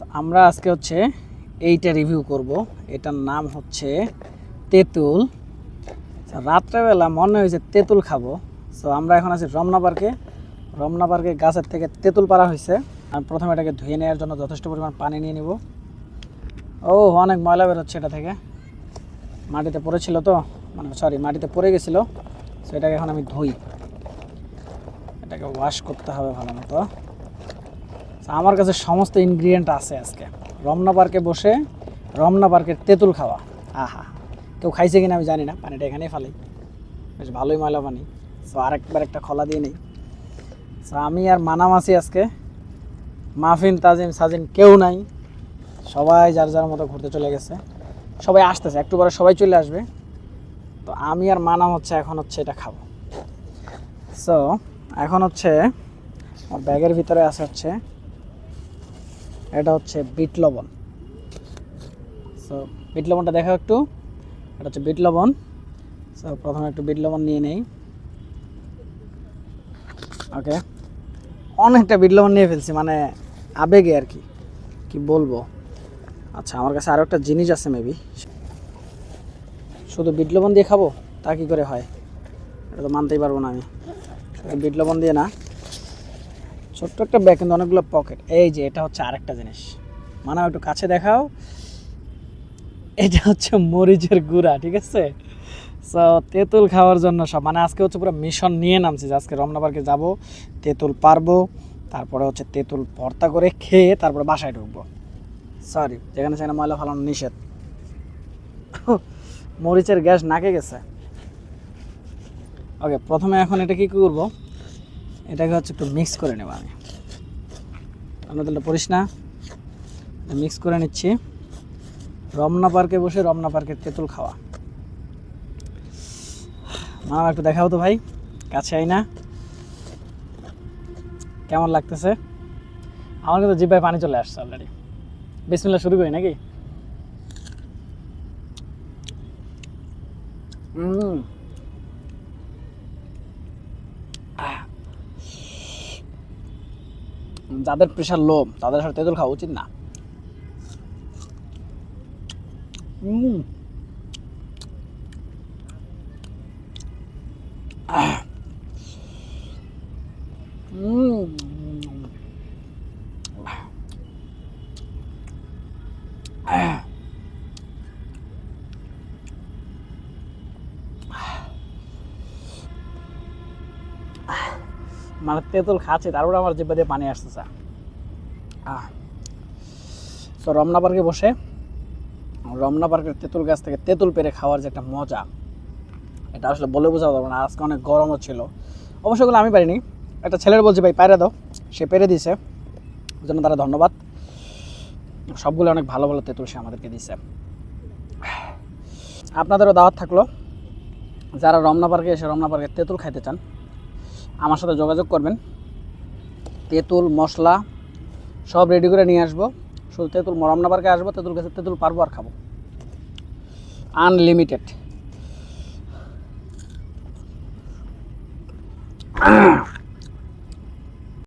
আমরা আজকে হচ্ছে এইটা রিভিউ করব। এটার নাম হচ্ছে তেঁতুল। রাত্রেবেলা মনে হয়েছে তেঁতুল খাব। সো আমরা এখন আছি রমনা পার্কে। রমনা পার্কে গাছের থেকে তেঁতুল পাড়া হয়েছে। আমি প্রথমে এটাকে ধুয়ে নেওয়ার জন্য যথেষ্ট পরিমাণ পানি নিয়ে নিব। ও, অনেক ময়লা বেরোচ্ছে এটা থেকে। মাটিতে পড়েছিল তো? মানে সরি মাটিতে পড়ে গেছিল। সো এটাকে এখন আমি ধুই। এটাকে ওয়াশ করতে হবে ভালো মতো। আমার কাছে সমস্ত ইনগ্রিডিয়েন্ট আছে আজকে। রমনা পার্কে বসে রমনা পার্কের তেঁতুল খাওয়া। আহা, কেউ খাইছে কিনা আমি জানি না, পানিটা এখানেই ফালাই বেশ ভালোই ময়লা পানি। সো আরেকবার একটা খোলা দিয়ে নেই। সো আমি আর মানাম আছি আজকে। মাফিন তাজিম সাজিন কেউ নাই। সবাই যার যার মতো ঘুরতে চলে গেছে। সবাই আসতেছে, একটু পরে সবাই চলে আসবে। তো, আমি আর মানাম হচ্ছে এখন হচ্ছে এটা খাব। সো এখন হচ্ছে আমার ব্যাগের ভিতরে আছে হচ্ছে এটা হচ্ছে বিট লবণ। সো বিট লবণটা দেখাও একটু। এটা হচ্ছে বিট লবণ। সো প্রথমে একটু বিট লবণ নিয়ে নেই। ওকে অনেকটা বিট লবণ নিয়ে ফেলছি মানে আবেগে আর কি। কি বলব? আচ্ছা আমার কাছে আরও একটা জিনিস আছে মেবি শুধু বিট লবণ দিয়ে খাব? তা কী করে হয়? এটা তো মানতেই পারব না আমি। বিট লবণ দিয়ে না। ছোট্ট একটা ব্যাগ কিন্তু অনেকগুলো পকেট এই যে, এটা হচ্ছে আরেকটা জিনিস। মানে একটু কাছে দেখাও। এটা হচ্ছে মরিচের গুঁড়া, ঠিক আছে? সো তেঁতুল খাওয়ার জন্য সব। মানে আজকে হচ্ছে পুরো মিশন নিয়ে নামছি যে আজকে রমনা পার্কে যাব, তেঁতুল পারব, তারপরে হচ্ছে তেঁতুল ভর্তা করে খেয়ে তারপরে বাসায় ঢুকবো। সরি যেখানে সেখানে ময়লা ফালানো নিষেধ। মরিচের গ্যাস নাকে গেছে। ওকে প্রথমে এখন এটা কি করব? এটাকে হচ্ছে একটু মিক্স করে নেব আমি। আপনাদের পড়িস না। মিক্স করে নিচ্ছি। রমনা পার্কে বসে রমনা পার্কের তেঁতুল খাওয়া। মা, একটু দেখাও তো ভাই। কাছে আই না। কেমন লাগতেছে? আমার কিন্তু জিব্বায় পানি চলে আসছে অলরেডি বিসমিল্লা শুরু করি নাকি? হুম যাদের প্রেশার লো তাদের সাথে তেঁতুল খাওয়া উচিত না। হুম মানে তেঁতুল খাচ্ছে, তারপরে আমার জিব্বা দিয়ে পানি আসতেছে। তো রমনা পার্কে বসে, রমনা পার্কের তেঁতুল গাছ থেকে তেঁতুল পেরে খাওয়ার যে একটা মজা, এটা আসলে বলে বোঝা পারব না, আজকে অনেক গরমও ছিল। অবশ্য ওগুলো আমি পারিনি। একটা ছেলের বলছি, ভাই পায়রা দাও। সে পেরে দিছে ওই জন্য তারা ধন্যবাদ। সবগুলো অনেক ভালো ভালো তেঁতুল সে আমাদেরকে দিছে আপনাদেরও দাওয়াত থাকল। যারা রমনা পার্কে এসে রমনা পার্কে তেঁতুল খাইতে চান আমার সাথে যোগাযোগ করবেন। তেঁতুল, মশলা, সব রেডি করে নিয়ে আসব। শুধু তেঁতুল মরমনা পার্কে আসব, তেঁতুল গাছে তেঁতুল পারব আর খাব। আনলিমিটেড